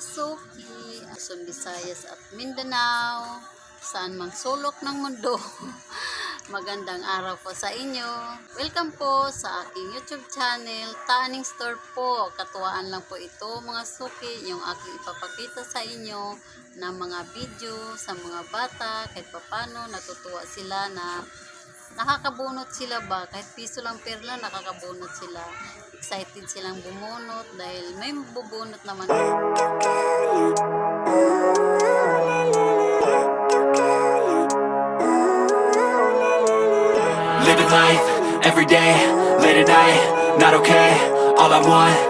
Luzon, Visayas at Mindanao, saan mang sulok ng mundo. Magandang araw po sa inyo. Welcome po sa aking YouTube channel, Taning Store po. Katuwaan lang po ito mga suki, yung aking ipapakita sa inyo na mga video sa mga bata, kahit papano natutuwa sila na nakakabunot sila ba, kahit piso lang per lang nakakabunot sila. Excited silang bumunot dahil may bubunot naman. Living life, every day, late at night, not okay All I want,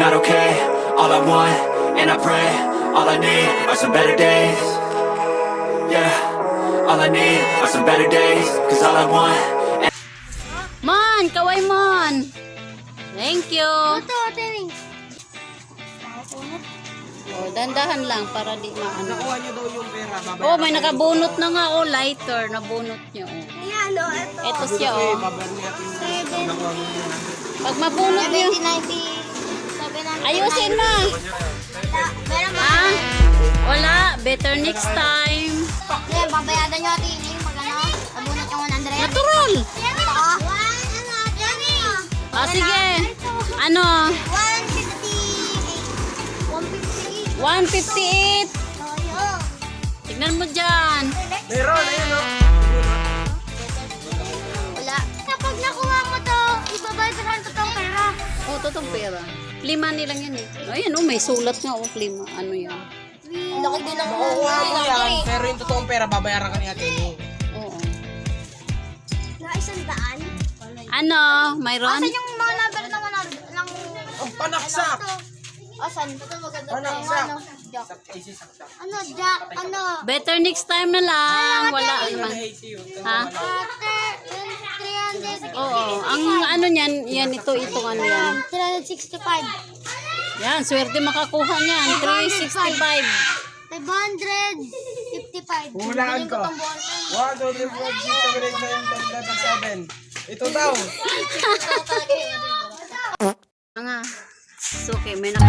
not okay All I want, and I pray All I need are some better days Yeah, all I need are some better days Cause all I want Mon, kaway mon. Thank you. Ito, Wings. Oh, dandahan lang para di maano. Nakuha niyo daw yung pera, babayaran Oh, may nakabunot na nga oh, lighter, nabunot niyo. Oh. Ayan, o, ito. Ito siya oh. Pag mabunot niyo, 70, 90, 700. Ayusin mo. Meron ba? Ha? Wala, better next time. Hindi, babayaran nyo ate Ining pag ano, nabunot yung 100. Natural. Ano. Ah, sige. Ano? 158. 158. 158. Oh, yun. Tignan mo dyan. Meron, ayun o. Lima nilang yan eh. Ayan oh, may sulat nga oh, lima. Ano yan? Ang laki din ng Makukuha mo yan, pero yung totoong pera, babayaran ka ni ate ni. Oo. Na isang daan. Ano? Mayroon? Asan yung mga number ng mga ng... Ang panaksak! Asan? Panaksak! Ano? Jack. Ano, Jack? Ano? Better next time na lang. Wala naman. Ha? Yung 300. Oo. Ang ano niyan, yan ito, itong ano yan. 365. Yan, swerte makakuha niyan. 365. 555. Hulaan ko. 1, 2, 3, 4, 6, 7, 8, 9, 10, 11, 7. Ito daw. Nga. Suki, may nak...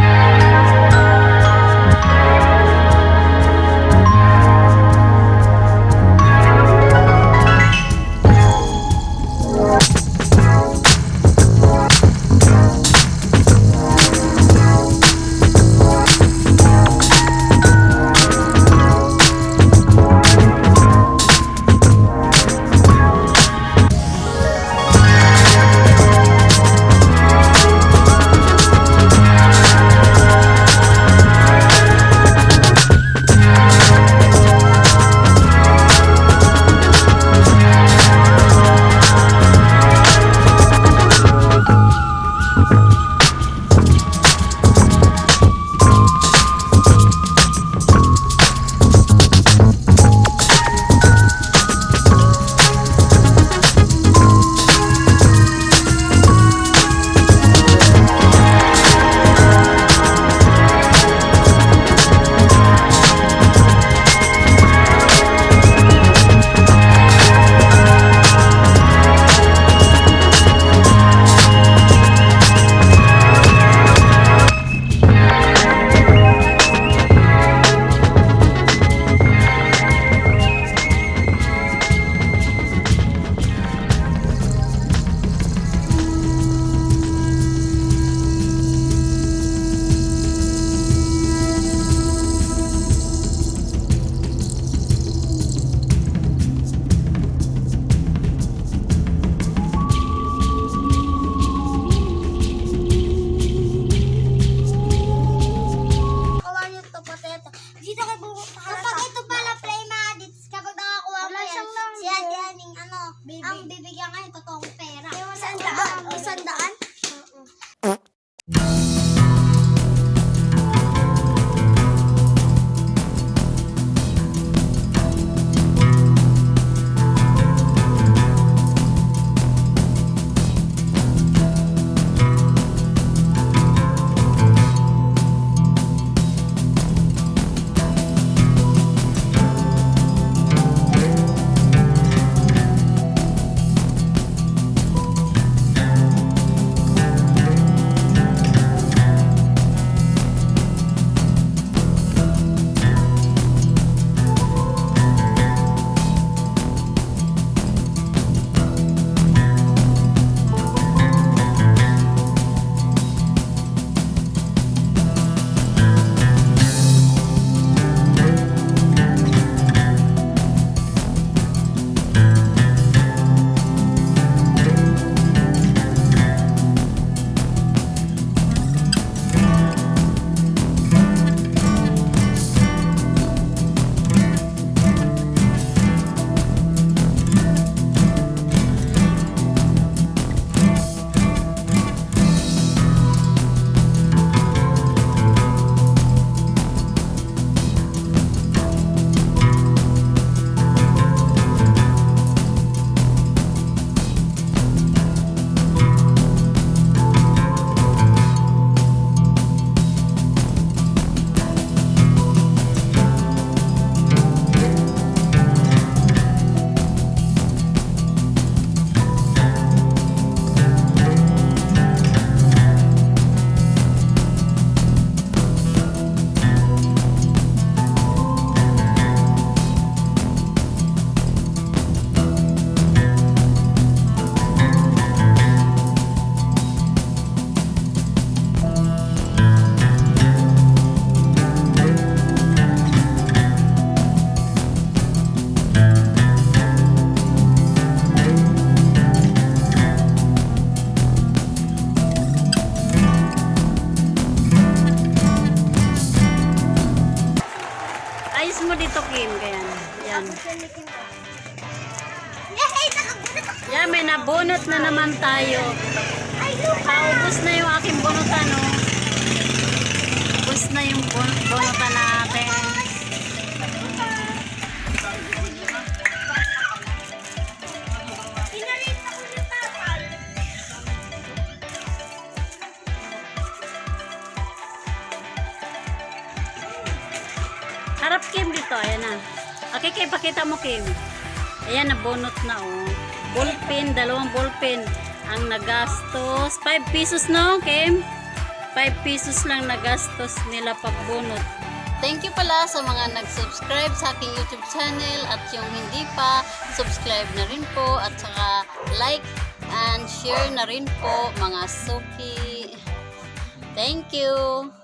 sandaan? Ako! Yan, may nabunot na naman tayo. Paubos na yung aking bunutan, no? Ubus na yung bun bunutan natin. Harap, Kim, dito. Ayan na. Okay, Kim, pakita mo, Kim. Ayan, nabunot na, oh. Ballpen, dalawang ballpen. Ang nagastos, 5 pesos, no, Kim? 5 pesos lang nagastos nila pagbunot. Thank you pala sa mga nag-subscribe sa aking YouTube channel at yung hindi pa, subscribe na rin po at saka like and share na rin po mga suki. Thank you!